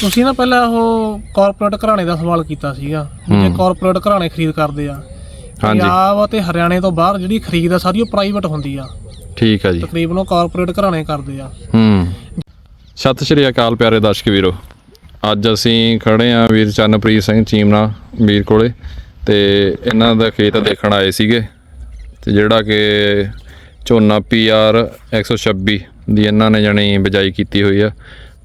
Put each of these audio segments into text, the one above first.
ਤੁਸੀਂ ਨਾ ਪਹਿਲਾਂ ਉਹ ਕਾਰਪੋਰੇਟ ਘਰਾਣੇ ਦਾ ਸਵਾਲ ਕੀਤਾ ਸੀਗਾ ਵੀ ਜੇ। ਕਾਰਪੋਰੇਟ ਘਰਾਣੇ ਖਰੀਦ ਕਰਦੇ ਆ ਹਾਂਜੀ। ਪੰਜਾਬ ਅਤੇ ਹਰਿਆਣੇ ਤੋਂ ਬਾਹਰ ਜਿਹੜੀ ਖਰੀਦ ਆ ਸਾਰੀ ਉਹ ਪ੍ਰਾਈਵੇਟ ਹੁੰਦੀ ਆ। ਠੀਕ ਆ ਜੀ। ਤਕਰੀਬਨ ਉਹ ਕਾਰਪੋਰੇਟ ਘਰਾਣੇ ਕਰਦੇ ਆ। ਹੂੰ। ਸਤਿ ਸ਼੍ਰੀ ਅਕਾਲ ਪਿਆਰੇ ਦਰਸ਼ਕ ਵੀਰੋ। ਅੱਜ ਅਸੀਂ ਖੜੇ ਆ ਵੀਰ ਚੰਨਪ੍ਰੀਤ ਸਿੰਘ ਚੀਮਨਾ ਵੀਰ ਕੋਲੇ ਤੇ ਇਹਨਾਂ ਦਾ ਖੇਤ ਦੇਖਣ ਆਏ ਸੀਗੇ ਤੇ ਜਿਹੜਾ ਕਿ ਝੋਨਾ PR 126 ਦੀ ਇਹਨਾਂ ਨੇ ਜਾਣੀ ਬਿਜਾਈ ਕੀਤੀ ਹੋਈ ਆ।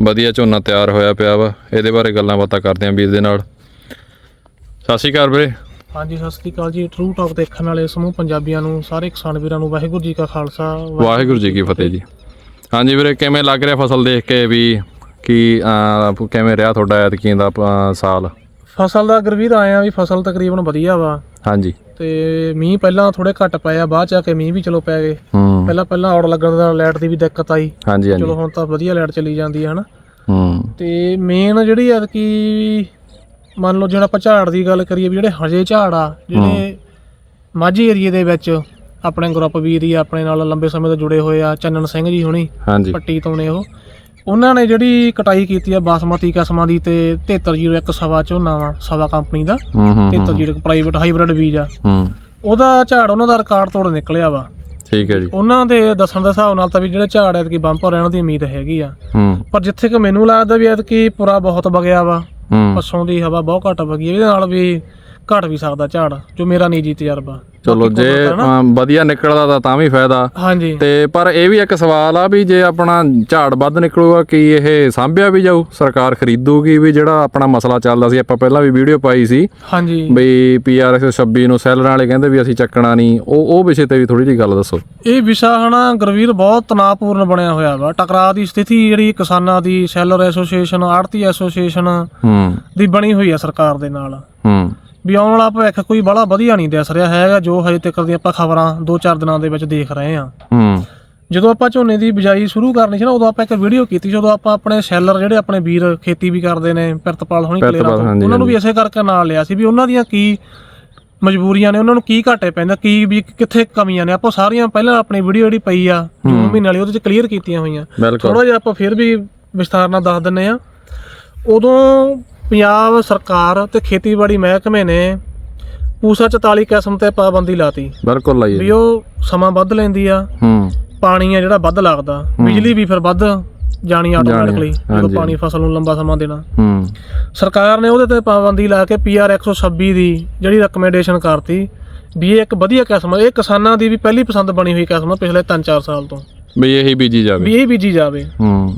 ਵਧੀਆ ਝੋਨਾ ਤਿਆਰ ਹੋਇਆ ਪਿਆ ਵਾ ਇਹਦੇ ਬਾਰੇ ਗੱਲਾਂ ਬਾਤਾਂ ਕਰਦੇ ਆ ਵੀਰ ਦੇ ਨਾਲ। ਸਤਿ ਸ਼੍ਰੀ ਅਕਾਲ ਵੀਰੇ। ਹਾਂਜੀ ਸਤਿ ਸ੍ਰੀ ਅਕਾਲ ਜੀ। ਟਰੂ ਟਾਕ ਦੇਖਣ ਵਾਲੇ ਸਮੂਹ ਪੰਜਾਬੀਆਂ ਨੂੰ ਸਾਰੇ ਕਿਸਾਨ ਵੀਰਾਂ ਨੂੰ ਵਾਹਿਗੁਰੂ ਜੀ ਕਾ ਖਾਲਸਾ ਵਾਹਿਗੁਰੂ ਜੀ ਕੀ ਫਤਿਹ ਜੀ। ਹਾਂਜੀ ਵੀਰੇ ਕਿਵੇਂ ਲੱਗ ਰਿਹਾ ਫਸਲ ਦੇਖ ਕੇ ਵੀ ਕੀ ਕਿਵੇਂ ਰਿਹਾ ਤੁਹਾਡਾ ਐਤਕੀ ਦਾ ਸਾਲ? ਫਸਲ ਦਾ ਗਰਵੀਰ ਆਏ ਆ ਵੀ ਫਸਲ ਤਕਰੀਬਨ ਵਧੀਆ ਵਾ। ਹਾਂਜੀ। ਤੇ ਮੀਂਹ ਪਹਿਲਾਂ ਥੋੜੇ ਘੱਟ ਪਏ ਆ ਬਾਅਦ ਚ ਆ ਕੇ ਮੀਂਹ ਵੀ ਚਲੋ ਪੈ ਗਏ। ਹੂੰ। ਪਹਿਲਾਂ ਪਹਿਲਾਂ ਔੜ ਲੱਗਣ ਦਾ ਲਾਈਟ ਦੀ ਵੀ ਦਿੱਕਤ ਆਈ। ਹਾਂਜੀ ਚਲੋ ਹੁਣ ਤਾਂ ਵਧੀਆ ਲਾਈਟ ਚਲੀ ਜਾਂਦੀ ਹੈ ਹਨਾ। ਹੂੰ। ਤੇ ਮੇਨ ਜਿਹੜੀ ਆ ਕਿ ਮੰਨ ਲਓ ਜਿਹੜਾ ਆਪਾਂ ਝਾੜ ਦੀ ਗੱਲ ਕਰੀਏ ਵੀ ਜਿਹੜੇ ਹਜੇ ਝਾੜ ਆ ਜਿਹੜੇ ਮਾਝੀ ਏਰੀਏ ਦੇ ਵਿੱਚ ਆਪਣੇ ਗਰੁੱਪ ਵੀਰ ਹੀ ਆਪਣੇ ਨਾਲ ਲੰਬੇ ਸਮੇਂ ਤੋਂ ਜੁੜੇ ਹੋਏ ਆ ਚੰਨਨ ਸਿੰਘ ਜੀ ਹੁਣੀ ਹਾਂਜੀ। ਪੱਟੀ ਤੋਂ ਨੇ ਉਹ। ਉਹਨਾਂ ਨੇ ਜਿਹੜੀ ਕਟਾਈ ਕੀਤੀ ਆ ਬਾਸਮਤੀ ਕਿਸਮਾਂ ਦੀ ਤੇ 7301 ਸਵਾ ਝੋਨਾ ਵਾ ਸਵਾ ਕੰਪਨੀ ਦਾ ਹੂੰ ਹੂੰ ਹੂੰ, 7301 ਪ੍ਰਾਈਵੇਟ ਹਾਈਬ੍ਰਿਡ ਬੀਜ ਆ। ਹੂੰ। ਉਹਦਾ ਝਾੜ ਉਹਨਾਂ ਦਾ ਰਿਕਾਰਡ ਤੋੜ ਨਿਕਲਿਆ ਵਾ। ਠੀਕ ਹੈ ਜੀ। ਉਹਨਾਂ ਦੇ ਦੱਸਣ ਦੇ ਹਿਸਾਬ ਨਾਲ ਤਾਂ ਵੀ ਜਿਹੜੇ ਝਾੜ ਐਤਕੀ ਬੰਪਰ ਰਹਿਣ ਦੀ ਉਮੀਦ ਹੈਗੀ ਆ। ਹੂੰ। ਪਰ ਜਿੱਥੇ ਕਿ ਮੈਨੂੰ ਲੱਗਦਾ ਵੀ ਐਤਕੀ ਪੂਰਾ ਬਹੁਤ ਵਗਿਆ ਵਾ ਹੂੰ। ਪੱਸੋਂ ਦੀ ਹਵਾ ਬਹੁਤ ਘੱਟ ਵਗੀ ਇਹਦੇ ਨਾਲ ਵੀ ਘਟ ਵੀ ਸਕਦਾ ਝਾੜ ਜੋ ਮੇਰਾ ਨਿੱਜੀ ਤਜਰਬਾ। ਚਲੋ ਜੇ ਵਧੀਆ ਨਿਕਲਦਾ ਤਾਂ ਤਾਂ ਵੀ ਫਾਇਦਾ। ਹਾਂਜੀ। ਤੇ ਪਰ ਇਹ ਵੀ ਇੱਕ ਸਵਾਲ ਆ ਵੀ ਜੇ ਆਪਣਾ ਝਾੜ ਵੱਧ ਨਿਕਲੂਗਾ ਕੀ ਇਹ ਸਾਂਭਿਆ ਵੀ ਜਾਊ? ਸਰਕਾਰ ਖਰੀਦੂਗੀ ਵੀ ਜਿਹੜਾ ਆਪਣਾ ਮਸਲਾ ਚੱਲਦਾ ਸੀ ਆਪਾਂ ਪਹਿਲਾਂ ਵੀ ਵੀਡੀਓ ਪਾਈ ਸੀ। ਹਾਂਜੀ। ਬਈ PR 126 ਨੂੰ ਸੈਲਰਾਂ ਵਾਲੇ ਕਹਿੰਦੇ ਵੀ ਅਸੀਂ ਚੱਕਣਾ ਨਹੀਂ। ਉਹ ਉਹ ਵਿਸ਼ੇ ਤੇ ਵੀ ਥੋੜੀ ਜਿਹੀ ਗੱਲ ਦੱਸੋ। ਇਹ ਵਿਸ਼ਾ ਹਨਾ ਗੁਰਵੀਰ ਬਹੁਤ ਤਣਾਅਪੂਰਨ ਬਣਿਆ ਹੋਇਆ ਵਾ। ਟਕਰਾਅ ਦੀ ਸਥਿਤੀ ਜਿਹੜੀ ਕਿਸਾਨਾਂ ਦੀ ਸੈਲਰ ਐਸੋਸੀਏਸ਼ਨ ਆੜਤੀ ਐਸੋਸੀਏਸ਼ਨ ਹੂੰ। ਦੀ ਬਣੀ ਹੋਈ ਆ ਸਰਕਾਰ ਦੇ ਨਾਲ। ਹੂੰ। ਵੀ ਆਉਣ ਵਾਲਾ ਭਵਿੱਖ ਕੋਈ ਬੜਾ ਵਧੀਆ ਨਹੀਂ ਦਿਸ ਰਿਹਾ ਹੈਗਾ ਜੋ ਹਜੇ ਤੱਕ ਦੀਆਂ ਆਪਾਂ ਖਬਰਾਂ 2-4 ਦਿਨਾਂ ਦੇ ਵਿੱਚ ਦੇਖ ਰਹੇ ਆ ਹੂੰ। ਜਦੋਂ ਆਪਾਂ ਝੋਨੇ ਦੀ ਬਿਜਾਈ ਸ਼ੁਰੂ ਕਰਨੀ ਸੀ ਨਾ ਉਦੋਂ ਆਪਾਂ ਇੱਕ ਵੀਡੀਓ ਕੀਤੀ ਜਦੋਂ ਆਪਾਂ ਆਪਣੇ ਸੈਲਰ ਜਿਹੜੇ ਆਪਣੇ ਵੀਰ ਖੇਤੀ ਵੀ ਕਰਦੇ ਨੇ ਪਿਰਤਪਾਲ ਹੋਣੀ ਕਲੇਰਾਂ ਤੋਂ ਉਹਨਾਂ ਨੂੰ ਵੀ ਇਸੇ ਕਰਕੇ ਨਾਲ ਲਿਆ ਸੀ ਵੀ ਉਹਨਾਂ ਦੀਆਂ ਕੀ ਮਜਬੂਰੀਆਂ ਨੇ ਉਹਨਾਂ ਨੂੰ ਕੀ ਘਾਟੇ ਪੈਂਦੇ ਕੀ ਵੀ ਕਿੱਥੇ ਕਮੀਆਂ ਨੇ। ਆਪਾਂ ਸਾਰੀਆਂ ਪਹਿਲਾਂ ਆਪਣੀ ਵੀਡੀਓ ਜਿਹੜੀ ਪਈ ਆ ਜੂਨ ਮਹੀਨੇ ਵਾਲੀ ਉਹਦੇ ਚ ਕਲੀਅਰ ਕੀਤੀਆਂ ਹੋਈਆਂ। ਥੋੜਾ ਜਿਹਾ ਆਪਾਂ ਫਿਰ ਵੀ ਵਿਸਥਾਰ ਨਾਲ ਦੱਸ ਦਿੰਨੇ ਆ ਉਦੋਂ ਪੰਜਾਬ ਸਰਕਾਰ ਤੇ ਖੇਤੀਬਾੜੀ ਮਹਿਕਮੇ ਨੇ ਪੂਸਾ 44 ਕਿਸਮ ਤੇ ਪਾਬੰਦੀ ਲਾਤੀ। ਬਿਲਕੁਲ ਲਾਈਏ ਵੀ ਉਹ ਸਮਾਂ ਵੱਧ ਲੈਂਦੀ ਆ। ਹੂੰ। ਪਾਣੀ ਆ ਜਿਹੜਾ ਵੱਧ ਲੱਗਦਾ। ਬਿਜਲੀ ਵੀ ਫਿਰ ਵੱਧ ਜਾਣੀ ਆਟੋਮੈਟਿਕਲੀ ਜਦੋਂ। ਪਾਣੀ ਫਸਲ ਨੂੰ ਲੰਬਾ ਸਮਾਂ ਦੇਣਾ। ਹੂੰ। ਸਰਕਾਰ ਨੇ ਉਹਦੇ ਤੇ ਪਾਬੰਦੀ ਲਾ ਕੇ ਪੀਆਰ 126 ਦੀ ਜਿਹੜੀ ਰეკਮੈਂਡੇਸ਼ਨ ਕਰਤੀ ਵੀ ਇਹ ਇੱਕ ਵਧੀਆ ਕਿਸਮ। ਇਹ ਕਿਸਾਨਾਂ ਦੀ ਵੀ ਪਹਿਲੀ ਪਸੰਦ ਬਣੀ ਹੋਈ ਕਿਸਮ ਪਿਛਲੇ 3-4 ਸਾਲ ਤੋਂ। ਵੀ ਇਹੀ ਬੀਜੀ ਜਾਵੇ। ਵੀ ਇਹ ਬੀਜੀ ਜਾਵੇ। ਹੂੰ।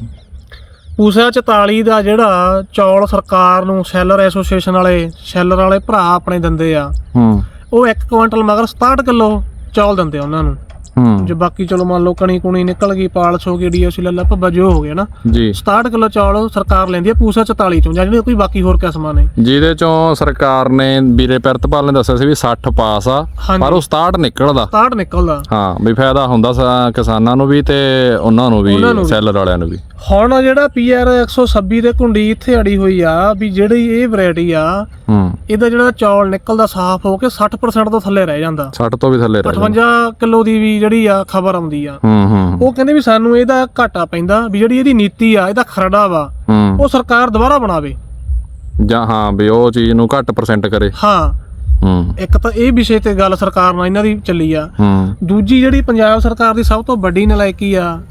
ਪੂਸਾ 44 ਦਾ ਜਿਹੜਾ ਚੌਲ ਸਰਕਾਰ ਨੂੰ ਸੈਲਰ ਐਸੋਸੀਏਸ਼ਨ ਵਾਲੇ ਸੈਲਰ ਵਾਲੇ ਭਰਾ ਆਪਣੇ ਦਿੰਦੇ ਆ। ਹੂੰ। ਉਹ 1 ਕੁਇੰਟਲ ਮਗਰ 67 ਕਿਲੋ ਚੌਲ ਦਿੰਦੇ ਆ ਉਹਨਾਂ ਨੂੰ। ਹੂੰ। ਜੇ ਬਾਕੀ ਚਲੋ ਮੰਨ ਲਓ ਕਣੀ ਕੁਣੀ ਨਿਕਲ ਗਈ ਪਾਲਸ ਹੋ ਗਈ ਡੀਓਸੀ ਲੱਲਾ ਭੱਬਾ ਜੋ ਹੋ ਗਿਆ ਨਾ। ਜੀ। 67 ਕਿਲੋ ਚੌਲ ਸਰਕਾਰ ਲੈਂਦੀ ਹੈ ਪੂਸਾ 44 ਚੋਂ ਜਾਂ ਜਿਹੜੇ ਕੋਈ ਬਾਕੀ ਹੋਰ ਕਿਸਮਾਂ ਨੇ। ਜਿਹਦੇ ਚੋਂ ਸਰਕਾਰ ਨੇ ਵੀਰੇ ਪਿਰਤਪਾਲ ਨੇ ਦੱਸਿਆ ਸੀ ਵੀ 60 ਪਾਸ ਆ। ਪਰ ਉਹ 67 ਨਿਕਲਦਾ। 67 ਨਿਕਲਦਾ। ਹਾਂ ਵੀ ਫਾਇਦਾ ਹੁੰਦਾ ਕਿਸਾਨਾਂ ਨੂੰ ਵੀ ਤੇ ਉਹਨਾਂ ਨੂੰ ਵੀ। ਸੈਲਰ ਵਾਲਿਆਂ ਨੂੰ ਵੀ। ਹੁਣ ਜਿਹੜਾ ਪੀਆਰ 126 ਦੇ ਕੁੰਡੀ ਇੱਥੇ ਅੜੀ ਹੋਈ ਆ ਵੀ ਜਿਹੜੀ ਇਹ ਵੈਰਾਈਟੀ ਆ ਹੂੰ। ਇਹਦਾ ਜਿਹੜਾ ਚੌਲ ਨਿਕਲਦਾ ਸਾਫ਼ ਹੋ ਕੇ 60% ਤੋਂ ਥੱਲੇ ਰਹਿ ਜਾਂਦਾ। 60 ਤੋਂ ਵੀ ਥੱਲੇ ਰਹਿ ਜਾਂਦਾ। 58 ਕਿਲੋ ਦੀ ਵੀ ਜਿਹੜੀ ਆ ਖਬਰ ਆਉਂਦੀ ਆ। ਹੂੰ ਹੂੰ। ਉਹ ਕਹਿੰਦੇ ਵੀ ਸਾਨੂੰ ਇਹਦਾ ਘਾਟਾ ਪੈਂਦਾ ਵੀ ਜਿਹੜੀ ਇਹਦੀ ਨੀਤੀ ਆ ਇਹਦਾ ਖਰੜਾ ਵਾ ਹੂੰ। ਉਹ ਸਰਕਾਰ ਦੁਬਾਰਾ ਬਣਾਵੇ। ਜਾਂ ਹਾਂ ਵੀ ਉਹ ਚੀਜ਼ ਨੂੰ ਘੱਟ ਪਰਸੈਂਟ ਕਰੇ। ਹਾਂ। ਹੂੰ। ਇੱਕ ਤਾਂ ਇਹ ਵਿਸ਼ੇ ਤੇ ਗੱਲ ਸਰਕਾਰ ਨਾਲ ਇਹਨਾਂ ਦੀ ਚੱਲੀ ਆ। ਹੂੰ। ਦੂਜੀ ਜਿਹੜੀ ਪੰਜਾਬ ਸਰਕਾਰ ਦੀ ਸਭ ਤੋਂ ਵੱਡੀ ਨਲਾਇਕੀ ਆ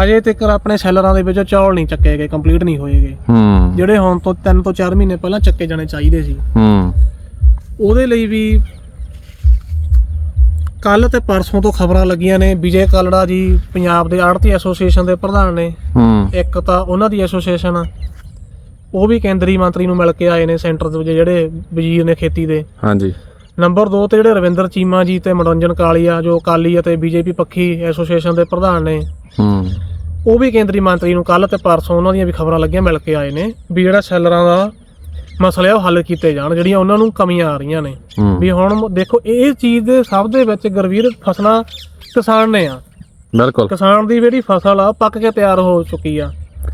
ਹਜੇ ਤੱਕ ਆਪਣੇ ਸੈਲਰਾਂ ਦੇ ਵਿੱਚ ਚੌਲ ਨਹੀਂ ਚੱਕੇ ਗਏ ਕੰਪਲੀਟ ਨਹੀਂ ਹੋਏਗੇ ਹੂੰ। ਜਿਹੜੇ ਹੁਣ ਤੋਂ 3 ਤੋਂ 4 ਮਹੀਨੇ ਪਹਿਲਾਂ ਚੱਕੇ ਜਾਣੇ ਚਾਹੀਦੇ ਸੀ। ਹੂੰ। ਉਹਦੇ ਲਈ ਵੀ ਕੱਲ ਤੇ ਪਰਸੋਂ ਤੋਂ ਖਬਰਾਂ ਲੱਗੀਆਂ ਨੇ ਵਿਜੇ ਕਾਲੜਾ ਜੀ ਪੰਜਾਬ ਦੇ ਆੜਤੀ ਐਸੋਸੀਏਸ਼ਨ ਦੇ ਪ੍ਰਧਾਨ ਨੇ। ਹੂੰ। ਇੱਕ ਤਾਂ ਉਹਨਾਂ ਦੀ ਐਸੋਸੀਏਸ਼ਨ ਆ। ਉਹ ਵੀ ਕੇਂਦਰੀ ਮੰਤਰੀ ਨੂੰ ਮਿਲ ਕੇ ਆਏ ਨੇ ਸੈਂਟਰ ਦੇ ਵਿੱਚ ਜਿਹੜੇ ਵਜ਼ੀਰ ਨੇ ਖੇਤੀ ਦੇ। ਹਾਂਜੀ। ਨੰਬਰ 2 ਤੇ ਜਿਹੜੇ ਰਵਿੰਦਰ ਚੀਮਾ ਜੀ ਤੇ ਮਨੋਰੰਜਨ ਕਾਲੀਆ ਜੋ ਅਕਾਲੀ ਅਤੇ ਬੀਜੇਪੀ ਪੱਖੀ ਐਸੋਸੀਏਸ਼ਨ ਦੇ ਪ੍ਰਧਾਨ ਨੇ। ਹੂੰ। ਉਹ ਵੀ ਕੇਂਦਰੀ ਮੰਤਰੀ ਨੂੰ ਕੱਲ ਤੇ ਪਰਸੋਂ ਉਹਨਾਂ ਦੀਆਂ ਵੀ ਖਬਰਾਂ ਲੱਗੀਆਂ ਮਿਲ ਕੇ ਆਏ ਨੇ। ਵੀ ਜਿਹੜਾ ਸੈਲਰਾਂ ਦਾ ਮਸਲਾ ਉਹ ਹੱਲ ਕੀਤੇ ਜਾਣ ਜਿਹੜੀਆਂ ਉਹਨਾਂ ਨੂੰ ਕਮੀਆਂ ਆ ਰਹੀਆਂ ਨੇ। ਵੀ ਹੁਣ ਦੇਖੋ ਇਹ ਚੀਜ਼ ਦੇ ਸਭ ਦੇ ਵਿੱਚ ਗਰਵੀਰ ਫਸਲਾਂ ਕਿਸਾਨ ਨੇ ਆ। ਬਿਲਕੁਲ। ਕਿਸਾਨ ਦੀ ਜਿਹੜੀ ਫਸਲ ਆ ਪੱਕ ਕੇ ਤਿਆਰ ਹੋ ਚੁੱਕੀ ਆ।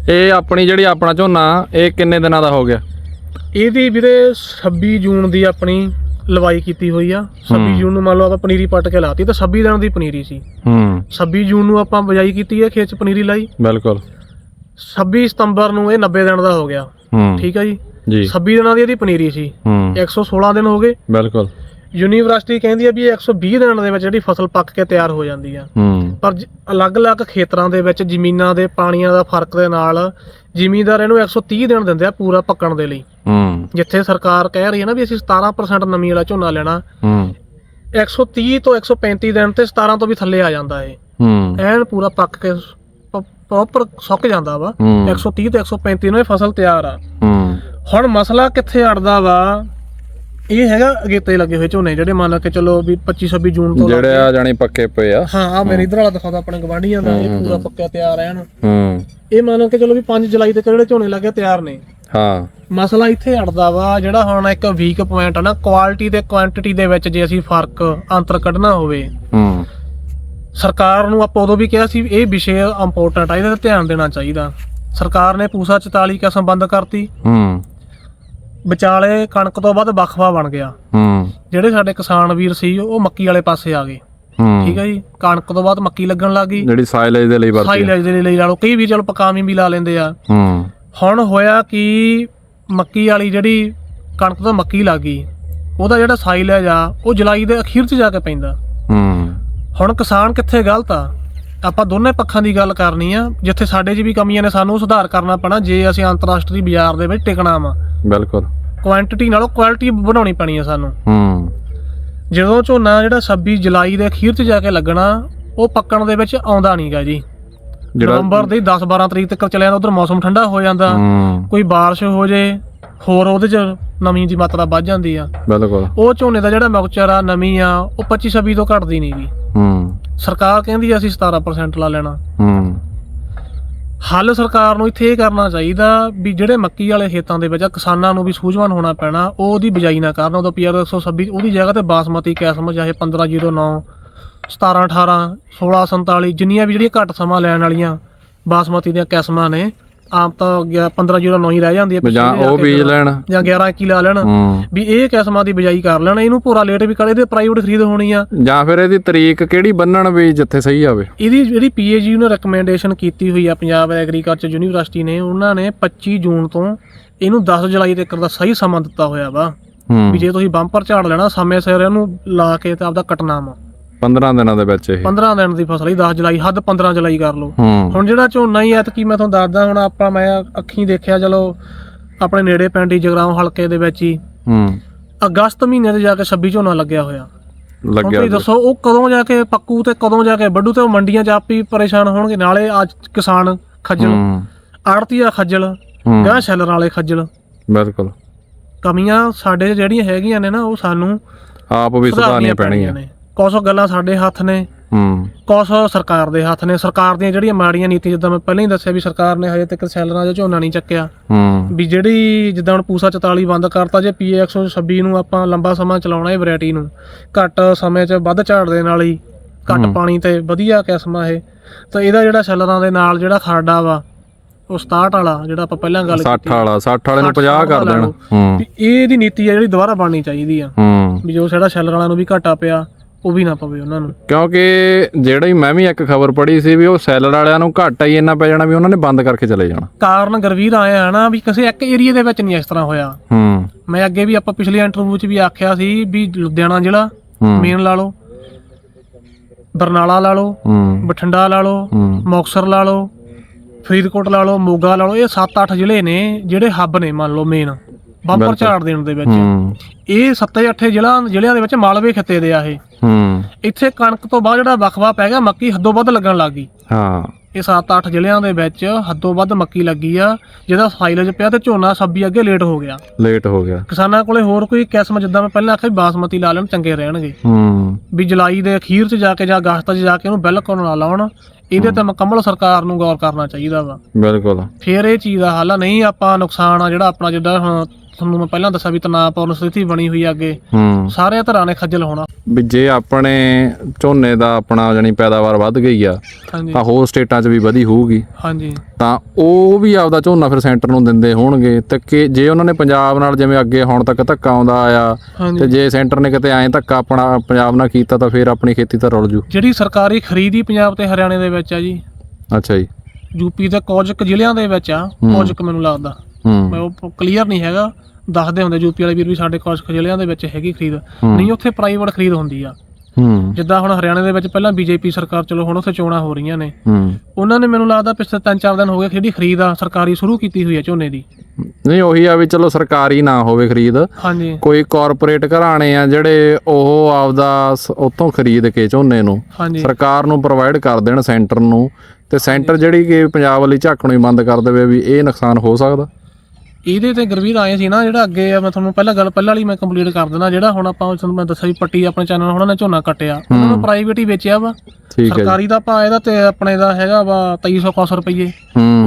ਇਹ ਆਪਣੀ ਜਿਹੜੀ ਆਪਣਾ ਝੋਨਾ ਇਹ ਕਿੰਨੇ ਦਿਨਾਂ ਦਾ ਹੋ ਗਿਆ? ਇਹਦੀ ਵੀਰੇ 26 ਜੂਨ ਦੀ ਆਪਣੀ ਲਵਾਈ ਕੀਤੀ ਹੋਈ ਆ। 26 ਜੂਨ ਨੂੰ ਮੰਨ ਲਓ ਆਪਾਂ ਪਨੀਰੀ ਪੱਟ ਕੇ ਲਾਤੀ ਤਾਂ 26 ਦਿਨ ਦੀ ਪਨੀਰੀ ਸੀ। ਹੂੰ। 26 ਜੂਨ ਨੂੰ ਆਪਾਂ ਬਜਾਈ ਕੀਤੀ ਹੈ ਖੇਤ 'ਚ ਪਨੀਰੀ ਲਾਈ। ਬਿਲਕੁਲ। 26 ਸਤੰਬਰ ਨੂੰ ਇਹ 90 ਦਿਨ ਦਾ ਹੋ ਗਿਆ। ਠੀਕ ਹੈ ਜੀ। ਜੀ। 26 ਦਿਨਾਂ ਦੀ ਇਹਦੀ ਪਨੀਰੀ ਸੀ। ਹੂੰ। 116 ਦਿਨ ਹੋ ਗਏ। ਬਿਲਕੁਲ। ਯੂਨੀਵਰਸਿਟੀ ਕਹਿੰਦੀ ਹੈ ਵੀ ਇਹ 120 ਦਿਨਾਂ ਦੇ ਵਿੱਚ ਜਿਹੜੀ ਫਸਲ ਪੱਕ ਕੇ ਤਿਆਰ ਹੋ ਜਾਂਦੀ ਆ। ਹੂੰ। ਪਰ ਜ- ਅਲੱਗ-ਅਲੱਗ ਖੇਤਰਾਂ ਦੇ ਵਿੱਚ ਜ਼ਮੀਨਾਂ ਦੇ ਪਾਣੀਆਂ ਦਾ ਫ਼ਰਕ ਦੇ ਨਾਲ ਜ਼ਿਮੀਂਦਾਰ ਇਹਨੂੰ 130 ਦਿਨ ਦਿੰਦੇ ਆ ਪੂਰਾ ਪੱਕਣ ਦੇ ਲਈ। ਹੂੰ। ਜਿੱਥੇ ਸਰਕਾਰ ਕਹਿ ਰਹੀ ਹੈ ਨਾ ਵੀ ਅਸੀਂ 17% ਨਮੀ ਵਾਲਾ ਝੋਨਾ ਲੈਣਾ। ਹੂੰ। 130 ਤੋਂ 135 ਦਿਨ ਤੇ 17 ਤੋਂ ਵੀ ਥੱਲੇ ਆ ਜਾਂਦਾ ਇਹ। ਹੂੰ। ਐਨ ਪੂਰਾ ਪੱਕ ਕੇ ਪ੍ਰੋਪਰ ਸੁੱਕ ਜਾਂਦਾ ਵਾ। ਹੂੰ। 130 ਤੇ 135 ਨੂੰ ਇਹ ਫਸਲ ਤਿਆਰ ਆ। ਹੂੰ। ਹੁਣ ਮਸਲਾ ਕਿੱਥੇ ਅੜਦਾ ਵਾ ਇਹ ਹੈਗਾ ਅਗੇਤੇ ਲੱਗੇ ਹੋਏ ਝੋਨੇ ਜਿਹੜੇ ਮੰਨ ਕੇ ਚਲੋ ਵੀ 25 26 ਜੂਨ ਤੋਂ ਜਿਹੜੇ ਆ ਜਾਣੀ ਪੱਕੇ ਪਏ ਆ। ਹਾਂ ਆ ਮੇਰੇ ਇਧਰ ਵਾਲਾ ਦਿਖਾਦਾ ਆਪਣੇ ਗਵਾਂਢੀਆਂ ਦਾ ਇਹ ਪੂਰਾ ਪੱਕਿਆ ਤਿਆਰ ਹੈ ਹਨ ਹੂੰ। ਇਹ ਮੰਨ ਕੇ ਚਲੋ ਵੀ 5 ਜੁਲਾਈ ਤੱਕ ਜਿਹੜੇ ਝੋਨੇ ਲੱਗੇ ਤਿਆਰ ਨੇ। ਹਾਂ। ਮਸਲਾ ਇੱਥੇ ਅੜਦਾ ਵਾ ਜਿਹੜਾ ਹੁਣ ਇੱਕ ਵੀਕ ਪੁਆਇੰਟ ਆ ਨਾ ਕੁਆਲਿਟੀ ਤੇ ਕੁਆਂਟੀਟੀ ਦੇ ਵਿੱਚ ਜੇ ਅਸੀਂ ਫ਼ਰਕ ਅੰਤਰ ਕੱਢਣਾ ਹੋਵੇ। ਹੂੰ। ਸਰਕਾਰ ਨੂੰ ਆਪਾਂ ਉਦੋਂ ਵੀ ਕਿਹਾ ਸੀ ਇਹ ਵਿਸ਼ੇ ਇੰਪੋਰਟੈਂਟ ਆ ਇਹਦੇ ਤੇ ਧਿਆਨ ਦੇਣਾ ਚਾਹੀਦਾ। ਸਰਕਾਰ ਨੇ ਪੂਸਾ 44 ਕਿਸਮ ਬੰਦ ਕਰਤੀ। ਹੂੰ। ਵਿਚਾਲੇ ਕਣਕ ਤੋਂ ਬਾਅਦ ਵਕਫਾ ਬਣ ਗਿਆ। ਹੂੰ। ਜਿਹੜੇ ਸਾਡੇ ਕਿਸਾਨ ਵੀਰ ਸੀ ਉਹ ਮੱਕੀ ਵਾਲੇ ਪਾਸੇ ਆ ਗਏ। ਠੀਕ ਹੈ ਜੀ? ਕਣਕ ਤੋਂ ਬਾਅਦ ਮੱਕੀ ਲੱਗਣ ਲੱਗ ਗਈ। ਜਿਹੜੀ ਸਾਈਲੇਜ ਦੇ ਲਈ ਵਰਤੀ। ਸਾਈਲੇਜ ਦੇ ਲਈ ਲਾ ਲਓ। ਕਈ ਵੀ ਚਲੋ ਪਕਾਵੀ ਵੀ ਲਾ ਲੈਂਦੇ ਆ। ਹੂੰ। ਹੁਣ ਹੋਇਆ ਕਿ ਮੱਕੀ ਵਾਲੀ ਜਿਹੜੀ ਕਣਕ ਤੋਂ ਮੱਕੀ ਲੱਗ ਗਈ ਉਹਦਾ ਜਿਹੜਾ ਸਾਈਲੇਜ ਆ ਉਹ ਜੁਲਾਈ ਦੇ ਅਖੀਰ 'ਚ ਜਾ ਕੇ ਪੈਂਦਾ। ਹੂੰ। ਹੁਣ ਕਿਸਾਨ ਕਿੱਥੇ ਗਲਤ ਆ? ਆਪਾਂ ਦੋਨੇ ਪੱਖਾਂ ਦੀ ਗੱਲ ਕਰਨੀ ਆ। ਜਿੱਥੇ ਸਾਡੇ 'ਚ ਵੀ ਕਮੀਆਂ ਨੇ ਸਾਨੂੰ ਸੁਧਾਰ ਕਰਨਾ ਪੈਣਾ। ਜੇ ਅਸੀਂ ਅੰਤਰਰਾਸ਼ਟਰੀ ਬਾਜ਼ਾਰ ਦੇ ਵਿੱਚ ਟਿਕਣਾ ਵਾ। ਬਿਲਕੁਲ। ਕੁਆਂਟੀਟੀ ਨਾਲੋਂ ਕੁਆਲਿਟੀ ਬਣਾਉਣੀ ਪੈਣੀ ਆ ਸਾਨੂੰ। ਹੂੰ। ਜਦੋਂ ਝੋਨਾ ਜਿਹੜਾ 26 ਜੁਲਾਈ ਦੇ ਅਖੀਰ 'ਚ ਜਾ ਕੇ ਲੱਗਣਾ ਉਹ ਪੱਕਣ ਦੇ ਵਿੱਚ ਆਉਂਦਾ ਨਹੀਂਗਾ ਜੀ। ਨਵੰਬਰ ਦੀ 10 12 ਤਰੀਕ ਤੱਕ ਚੱਲਿਆ ਜਾਂਦਾ ਉਧਰ ਮੌਸਮ ਠੰਡਾ ਹੋ ਜਾਂਦਾ। ਕੋਈ ਬਾਰਿਸ਼ ਹੋ ਜੇ ਹੋਰ ਉਹਦੇ 'ਚ ਨਮੀ ਦੀ ਮਾਤਰਾ ਵੱਧ ਜਾਂਦੀ ਆ। ਬਿਲਕੁਲ। ਉਹ ਝੋਨੇ ਦਾ ਜਿਹੜਾ ਮੌਕਚਰ ਆ ਨਮੀ ਆ ਉਹ 25 26 ਤੋਂ ਘਟਦੀ ਨਹੀਂ ਜੀ ਹੂੰ। ਸਰਕਾਰ ਕਹਿੰਦੀ ਅਸੀਂ 17% ਲਾ ਲੈਣਾ। ਹੂੰ। ਹੱਲ ਸਰਕਾਰ ਨੂੰ ਇੱਥੇ ਇਹ ਕਰਨਾ ਚਾਹੀਦਾ ਵੀ ਜਿਹੜੇ ਮੱਕੀ ਵਾਲੇ ਖੇਤਾਂ ਦੇ ਵਿੱਚ ਆ, ਕਿਸਾਨਾਂ ਨੂੰ ਵੀ ਸੂਝਵਾਨ ਹੋਣਾ ਪੈਣਾ ਉਹ ਉਹਦੀ ਬਿਜਾਈ ਨਾ ਕਰਨ ਉਦੋਂ ਪੀਆਰ 126 ਉਹਦੀ ਜਗ੍ਹਾ ਤੇ ਬਾਸਮਤੀ ਕਿਸਮ ਚਾਹੇ 1509 17 18 16 47 ਜਿੰਨੀਆਂ ਵੀ ਜਿਹੜੀਆਂ ਘੱਟ ਸਮਾਂ ਲੈਣ ਵਾਲੀਆਂ ਬਾਸਮਤੀ ਦੀਆਂ ਕਿਸਮਾਂ ਨੇ ਆਮ ਤਾਂ 1509 ਹੀ ਰਹਿ ਜਾਂਦੀ ਹੈ ਜਾਂ ਉਹ ਕੇ ਬੀਜ ਲੈਣ। ਜਾਂ 11 21 ਲਾ ਲੈਣ। ਵੀ ਇਹ ਕਿਸਮਾਂ ਦੀ ਬਿਜਾਈ ਕਰ ਲੈਣ ਇਹਨੂੰ ਪੂਰਾ ਲੇਟ ਵੀ ਕਰੇ ਤੇ ਪ੍ਰਾਈਵੇਟ ਖਰੀਦ ਹੋਣੀ ਆ। ਜਾਂ ਫਿਰ ਇਹਦੀ ਤਰੀਕ ਕਿਹੜੀ ਬੰਨਣ ਵੀ ਜਿੱਥੇ ਸਹੀ ਆਵੇ। ਇਹਦੀ ਜਿਹੜੀ ਪੀਏਜੀ ਨੇ ਰეკਮੈਂਡੇਸ਼ਨ ਕੀਤੀ ਹੋਈ ਆ ਪੰਜਾਬ ਐਗਰੀਕਲਚਰ ਯੂਨੀਵਰਸਿਟੀ ਨੇ ਉਹਨਾਂ ਨੇ 25 ਜੂਨ ਤੋਂ ਇਹਨੂੰ 10 ਜੁਲਾਈ ਤੱਕ ਦਾ ਸਹੀ ਸਮਾਂ ਦਿੱਤਾ ਹੋਇਆ ਵਾ। ਵੀ ਜੇ ਤੁਸੀਂ ਬੰਪਰ ਝਾੜ ਲੈਣਾ ਸਮੇਂ ਸਿਰ ਇਹਨੂੰ ਲਾ ਕੇ ਤੇ ਆਪਦਾ ਕੱਟਣਾ ਵਾ। 15 ਦਿਨਾਂ ਦੇ ਵਿੱਚ ਇਹ। 15 ਦਿਨ ਦੀ ਫਸਲ ਹੀ 10 ਜੁਲਾਈ ਹੱਦ 15 ਜੁਲਾਈ ਕਰ ਲਓ। ਹੂੰ। ਹੁਣ ਜਿਹੜਾ ਝੋਨਾ ਹੀ ਐਤਕੀ ਮੈਂ ਤੁਹਾਨੂੰ ਦੱਸਦਾ ਹੁਣ ਆਪਾਂ ਮੈਂ ਅੱਖੀਂ ਦੇਖਿਆ ਚਲੋ ਆਪਣੇ ਨੇੜੇ ਪਿੰਡ ਹੀ ਜਗਰਾਉਂ ਹਲਕੇ ਦੇ ਵਿੱਚ ਹੀ। ਹੂੰ। ਅਗਸਤ ਮਹੀਨੇ ਤੇ ਜਾ ਕੇ 26 ਝੋਨਾ ਲੱਗਿਆ ਹੋਇਆ। ਲੱਗਿਆ ਤੁਸੀਂ ਦੱਸੋ ਉਹ ਕਦੋਂ ਜਾ ਕੇ ਪੱਕੂ ਤੇ ਕਦੋਂ ਜਾ ਕੇ ਵੱਡੂ ਤੇ ਉਹ ਮੰਡੀਆਂ 'ਚ ਆਪ ਹੀ ਪਰੇਸ਼ਾਨ ਹੋਣਗੇ? ਨਾਲੇ ਅੱਜ ਕਿਸਾਨ ਖੱਜਲ ਆੜਤੀਆ ਖੱਜਲ ਗਾਂ ਸ਼ੈਲਰ ਵਾਲੇ ਖੱਜਲ। ਬਿਲਕੁਲ। ਕਮੀਆਂ ਸਾਡੇ ਜਿਹੜੀਆਂ ਹੈਗੀਆਂ ਨੇ ਨਾ ਉਹ ਸਾਨੂੰ ਆਪ ਵੀ ਸੁਧਾਰਨੀਆਂ ਪੈਣੀਆਂ ਨੇ। ਕੁਛ ਗੱਲਾਂ ਸਾਡੇ ਹੱਥ ਨੇ ਹੂੰ। ਕੁਛ ਸਰਕਾਰ ਦੇ ਹੱਥ ਨੇ। ਸਰਕਾਰ ਦੀਆਂ ਜਿਹੜੀਆਂ ਮਾੜੀਆਂ ਨੀਤੀਆਂ ਜਿੱਦਾਂ ਮੈਂ ਪਹਿਲਾਂ ਹੀ ਦੱਸਿਆ ਵੀ ਸਰਕਾਰ ਨੇ ਹਜੇ ਤੱਕ ਸੈਲਰਾਂ 'ਚ ਝੋਨਾ ਨਹੀਂ ਚੱਕਿਆ। ਹੂੰ। ਵੀ ਜਿਹੜੀ ਜਿੱਦਾਂ ਹੁਣ ਪੂਸਾ 44 ਬੰਦ ਕਰਤਾ ਜੇ ਪੀਏ 126 ਨੂੰ ਆਪਾਂ ਲੰਬਾ ਸਮਾਂ ਚਲਾਉਣਾ ਇਹ ਵੈਰਾਈਟੀ ਨੂੰ। ਘੱਟ ਸਮੇਂ 'ਚ ਵੱਧ ਝਾੜ ਦੇ ਨਾਲ ਹੀ ਘੱਟ ਹੂੰ। ਪਾਣੀ ਤੇ ਵਧੀਆ ਕਿਸਮਾਂ ਇਹ। ਤਾਂ ਇਹਦਾ ਜਿਹੜਾ ਸੈਲਰਾਂ ਦੇ ਨਾਲ ਜਿਹੜਾ ਖਾਡਾ ਵਾ ਉਹ 67 ਵਾਲਾ ਜਿਹੜਾ ਆਪਾਂ ਪਹਿਲਾਂ ਗੱਲ 60 ਵਾਲਾ 60 ਵਾਲੇ ਨੂੰ 50 ਕਰ ਦੇਣ। ਹੂੰ। ਇਹ ਇਹਦੀ ਨੀਤੀ ਆ ਜਿਹੜੀ ਦੁਬਾਰਾ ਬਣਨੀ ਚਾਹੀਦੀ ਆ। ਹੂੰ। ਵੀ ਜੋ ਸਾਡਾ ਸ਼ੈਲਰ ਨੂੰ ਵੀ ਘਾਟਾ ਪਿਆ ਉਹ ਵੀ ਨਾ ਪਵੇ ਉਹਨਾਂ ਨੂੰ। ਕਿਉਂਕਿ ਜਿਹੜੀ ਮੈਂ ਵੀ ਇੱਕ ਖਬਰ ਪੜ੍ਹੀ ਸੀ ਵੀ ਉਹ ਸੈਲਰ ਵਾਲਿਆਂ ਨੂੰ ਘਾਟਾ ਹੀ ਇੰਨਾ ਪੈ ਜਾਣਾ ਵੀ ਉਹਨਾਂ ਨੇ ਬੰਦ ਕਰਕੇ ਚਲੇ ਜਾਣਾ। ਕਾਰਨ ਗਰਵੀਰ ਆਇਆ ਨਾ ਵੀ ਕਿਸੇ ਇੱਕ ਏਰੀਆ ਦੇ ਵਿੱਚ ਨਹੀਂ ਇਸ ਤਰ੍ਹਾਂ ਹੋਇਆ। ਹੂੰ। ਮੈਂ ਅੱਗੇ ਵੀ ਆਪਾਂ ਪਿਛਲੇ ਇੰਟਰਵਿਊ 'ਚ ਵੀ ਆਖਿਆ ਸੀ ਵੀ ਲੁਧਿਆਣਾ ਜ਼ਿਲ੍ਹਾ ਮੇਨ ਲਾ ਲਓ ਬਰਨਾਲਾ ਲਾ ਲਓ ਹੂੰ। ਬਠਿੰਡਾ ਲਾ ਲਓ ਹੂੰ। ਮੁਕਤਸਰ ਲਾ ਲਓ ਫਰੀਦਕੋਟ ਲਾ ਲਓ ਮੋਗਾ ਲਾ ਲਓ ਇਹ 7-8 ਜ਼ਿਲ੍ਹੇ ਨੇ ਜਿਹੜੇ ਹੱਬ ਨੇ ਮੰਨ ਲਓ ਮੇਨ ਬੰਪਰ। ਝਾੜ ਦੇਣ ਦੇ ਵਿੱਚ। ਇਹ 7-8 ਜ਼ਿਲ੍ਹਾ ਜ਼ਿਲ੍ਹਿਆਂ ਦੇ ਵਿੱਚ ਮਾਲਵੇ ਖਿੱਤੇ ਦੇ ਆ ਇਹ। ਹੂੰ। ਇੱਥੇ ਕਣਕ ਤੋਂ ਬਾਅਦ ਜਿਹੜਾ ਵਕਫਾ ਪੈ ਗਿਆ ਮੱਕੀ ਹੱਦੋਂ ਵੱਧ ਲੱਗਣ ਲੱਗ ਗਈ। ਹਾਂ। ਇਹ 7-8 ਜ਼ਿਲ੍ਹਿਆਂ ਦੇ ਵਿੱਚ ਹੱਦੋਂ ਵੱਧ ਮੱਕੀ ਲੱਗੀ ਆ ਜਿਹਦਾ ਸਾਈਲੇਜ ਪਿਆ ਤੇ ਝੋਨਾ ਸੱਬੀ ਅੱਗੇ ਲੇਟ ਹੋ ਗਿਆ। ਲੇਟ ਹੋ ਗਿਆ। ਕਿਸਾਨਾਂ ਕੋਲੇ ਹੋਰ ਕੋਈ ਕਿਸਮ ਜਿੱਦਾਂ ਮੈਂ ਪਹਿਲਾਂ ਆਖਿਆ ਬਾਸਮਤੀ ਲਾ ਲੈਣ ਚੰਗੇ ਰਹਿਣਗੇ। ਹੂੰ। ਵੀ ਜੁਲਾਈ ਦੇ ਅਖੀਰ 'ਚ ਜਾ ਕੇ ਜਾਂ ਅਗਸਤ 'ਚ ਜਾ ਕੇ ਉਹਨੂੰ ਬਿਲਕੁਲ ਨਾ ਲਾਉਣ ਇਹਦੇ ਤੇ ਮੁਕੰਮਲ ਸਰਕਾਰ ਨੂੰ ਗੌਰ ਕਰਨਾ ਚਾਹੀਦਾ ਵਾ। ਬਿਲਕੁਲ। ਫਿਰ ਇਹ ਚੀਜ਼ ਦਾ ਹੱਲ ਨਹੀਂ ਆਪਾਂ ਨੁਕਸਾਨ ਆ ਜਿਹੜਾ ਆਪਣਾ ਜਿੱਦਾਂ ਹੁਣ ਤੁਹਾਨੂੰ ਮੈਂ ਪਹਿਲਾਂ ਦੱਸਿਆ ਵੀ ਤਣਾਅਪੂਰਨ ਸਥਿਤੀ ਬਣੀ ਹੋਈ ਆ ਅੱਗੇ। ਹੂੰ। ਸਾਰੇ ਧਰਾਂ ਨੇ ਖੱਜਲ ਹੋਣਾ। ਵੀ ਜੇ ਆਪਣੇ ਝੋਨੇ ਦਾ ਆਪਣਾ ਜਾਨੀ ਪੈਦਾਵਾਰ ਵੱਧ ਗਈ ਆ ਹਾਂਜੀ। ਤਾਂ ਹੋਰ ਸਟੇਟਾਂ 'ਚ ਵੀ ਵਧੀ ਹੋਊਗੀ। ਹਾਂਜੀ। ਤਾਂ ਉਹ ਵੀ ਆਪਦਾ ਝੋਨਾ ਫਿਰ ਸੈਂਟਰ ਨੂੰ ਦਿੰਦੇ ਹੋਣਗੇ। ਤੇ ਕਿ ਜੇ ਉਹਨਾਂ ਨੇ ਪੰਜਾਬ ਨਾਲ ਜਿਵੇਂ ਅੱਗੇ ਹੁਣ ਤੱਕ ਧੱਕਾ ਆਉਂਦਾ ਆਇਆ ਤੇ ਜੇ ਸੈਂਟਰ ਨੇ ਕਿਤੇ ਐਂ ਧੱਕਾ ਆਪਣਾ ਪੰਜਾਬ ਨਾਲ ਕੀਤਾ ਤਾਂ ਫਿਰ ਆਪਣੀ ਖੇਤੀ ਤਾਂ ਰੁਲ ਜੂ। ਜਿਹੜੀ ਸਰਕਾਰੀ ਖਰੀਦੀ ਪੰਜਾਬ ਤੇ ਹਰਿਆਣੇ ਦੇ ਵਿੱਚ ਆ ਜੀ। ਅੱਛਾ ਜੀ। ਯੂਪੀ ਦੇ ਕੁਝ ਕੁ ਜ਼ਿਲ੍ਹਿਆਂ ਦੇ ਵਿੱਚ ਆ ਕੁਝ ਕੁ ਮੈਨੂੰ ਲੱਗਦਾ। ਮੈਂ ਉਹ ਕਲੀਅਰ ਨਹੀਂ ਹੈਗਾ। ਦੱਸਦੇ ਹੁੰਦੇ ਯੂਪੀ ਵਾਲੇ ਵੀਰ ਵੀ ਸਾਡੇ ਕੁਝ ਜ਼ਿਲ੍ਹਿਆਂ ਦੇ ਵਿੱਚ ਹੈਗੀ ਖਰੀਦ। ਨਹੀਂ ਉੱਥੇ ਪ੍ਰਾਈਵੇਟ ਖਰੀਦ ਹੁੰਦੀ ਆ। ਹੂੰ। ਜਿੱਦਾਂ ਹੁਣ ਹਰਿਆਣਾ ਦੇ ਵਿੱਚ ਪਹਿਲਾਂ ਬੀਜੇਪੀ ਸਰਕਾਰ ਚਲੋ ਹੁਣ ਉੱਥੇ ਚੋਣਾਂ ਹੋ ਰਹੀਆਂ ਨੇ। ਹੂੰ। ਉਹਨਾਂ ਨੇ ਮੈਨੂੰ ਲੱਗਦਾ ਪਿਛਲੇ 3-4 ਦਿਨ ਹੋ ਗਏ ਜਿਹੜੀ ਖਰੀਦ ਆ ਸਰਕਾਰੀ ਸ਼ੁਰੂ ਕੀਤੀ ਹੋਈ ਹੈ ਝੋਨੇ ਦੀ। ਨਹੀਂ ਉਹੀ ਆ ਵੀ ਚਲੋ ਸਰਕਾਰੀ ਨਾ ਹੋਵੇ ਖਰੀਦ। ਹਾਂਜੀ। ਕੋਈ ਕਾਰਪੋਰੇਟ ਘਰਾਣੇ ਆ ਜਿਹੜੇ ਉਹ ਆਪਦਾ ਉੱਥੋਂ ਖਰੀਦ ਕੇ ਝੋਨੇ ਨੂੰ ਸਰਕਾਰ ਨੂੰ ਪ੍ਰੋਵਾਈਡ ਕਰ ਦੇਣ ਸੈਂਟਰ ਨੂੰ। ਤੇ ਸੈਂਟਰ ਜਿਹੜੀ ਕਿ ਪੰਜਾਬ ਵਾਲੀ ਝਾਕਣੋਂ ਹੀ ਬੰਦ ਕਰ ਦੇਵੇ ਵੀ ਇਹ ਨੁਕਸਾਨ ਹੋ ਸਕਦਾ। ਇਹਦੇ ਤੇ ਗੁਰਵੀਰ ਆਏ ਸੀ ਨਾ ਜਿਹੜਾ ਅੱਗੇ ਆ ਮੈਂ ਤੁਹਾਨੂੰ ਪਹਿਲਾਂ ਗੱਲ ਪਹਿਲਾਂ ਵਾਲੀ ਮੈਂ ਕੰਪਲੀਟ ਕਰ ਦਿੰਦਾ ਜਿਹੜਾ ਹੁਣ ਆਪਾਂ ਤੁਹਾਨੂੰ ਮੈਂ ਦੱਸਿਆ ਵੀ ਪੱਟੀ ਆਪਣੇ ਚੈਨਲ ਉਹਨਾਂ ਨੇ ਝੋਨਾ ਕੱਟਿਆ। ਉਹਨਾਂ ਨੂੰ ਪ੍ਰਾਈਵੇਟ ਹੀ ਵੇਚਿਆ ਵਾ। ਸਰਕਾਰੀ ਦਾ ਭਾਅ ਇਹਦਾ ਤੇ ਆਪਣੇ ਦਾ ਹੈਗਾ ਵਾ 2300 ਰੁਪਏ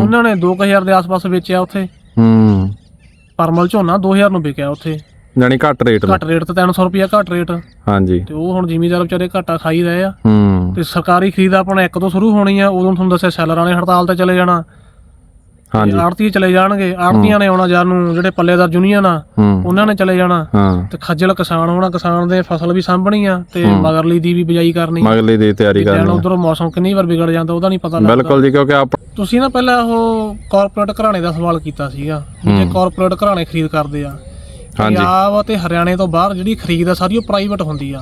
ਉਹਨਾਂ ਨੇ 2000 ਦੇ ਆਸ-ਪਾਸ ਵੇਚਿਆ ਉੱਥੇ। ਹੂੰ। ਪਰਮਲ ਝੋਨਾ 2000 ਨੂੰ ਵਿਕਿਆ ਉੱਥੇ। ਜਾਨੀ ਘੱਟ ਰੇਟ ਘੱਟ ਰੇਟ ਤੇ 300 ਰੁਪਏ ਘੱਟ ਰੇਟ ਹਾਂਜੀ। ਤੇ ਉਹ ਹੁਣ ਜ਼ਿਮੀਦਾਰ ਵਿਚਾਰੇ ਘਾਟਾ ਖਾਈ ਰਹੇ ਆ। ਹੂੰ। ਤੇ ਸਰਕਾਰੀ ਖਰੀਦ ਆਪਣਾ ਇੱਕ ਤੋਂ ਸ਼ੁਰੂ ਹੋਣੀ ਆ ਉਦੋਂ ਤੁਹਾਨੂੰ ਦੱਸਿਆ ਸੈਲਰਾਂ ਨੇ ਹੜਤਾਲ ਤੇ ਚਲੇ ਜਾਣਾ। ਹਾਂਜੀ। ਆੜਤੀ ਚਲੇ ਜਾਣਗੇ। ਆੜਤੀਆਂ ਨੇ ਆਉਣਾ ਜਾਣ ਨੂੰ ਜਿਹੜੇ ਪੱਲੇਦਾਰ ਯੂਨੀਅਨ ਆ ਉਹਨਾਂ ਨੇ ਚਲੇ ਜਾਣਾ। ਤੇ ਖੱਜਲ ਕਿਸਾਨ ਹੋਣਾ ਕਿਸਾਨ ਦੇ ਫਸਲ ਵੀ ਸਾਂਭਣੀ ਆ ਤੇ ਮਗਰਲੀ ਦੀ ਵੀ ਬਿਜਾਈ ਕਰਨੀ। ਮਗਲੇ ਦੀ ਤਿਆਰੀ ਕਰਨੀ। ਉਧਰ ਮੌਸਮ ਕਿੰਨੀ ਵਾਰ ਵਿਗੜ ਜਾਂਦਾ ਉਹਦਾ ਨਹੀਂ ਪਤਾ ਲੱਗਦਾ। ਬਿਲਕੁਲ ਜੀ ਕਿਉਂਕਿ ਆਪ ਤੁਸੀਂ ਨਾ ਪਹਿਲਾਂ ਉਹ ਕਾਰਪੋਰੇਟ ਘਰਾਣੇ ਦਾ ਸਵਾਲ ਕੀਤਾ ਸੀਗਾ ਜੇ ਕਾਰਪੋਰੇਟ ਘਰਾਣੇ ਖਰੀਦ ਕਰਦੇ ਆ ਹਾਂਜੀ। ਪੰਜਾਬ ਅਤੇ ਹਰਿਆਣੇ ਤੋਂ ਬਾਹਰ ਜਿਹੜੀ ਖਰੀਦ ਆ ਸਾਰੀ ਉਹ ਪ੍ਰਾਈਵੇਟ ਹੁੰਦੀ ਆ।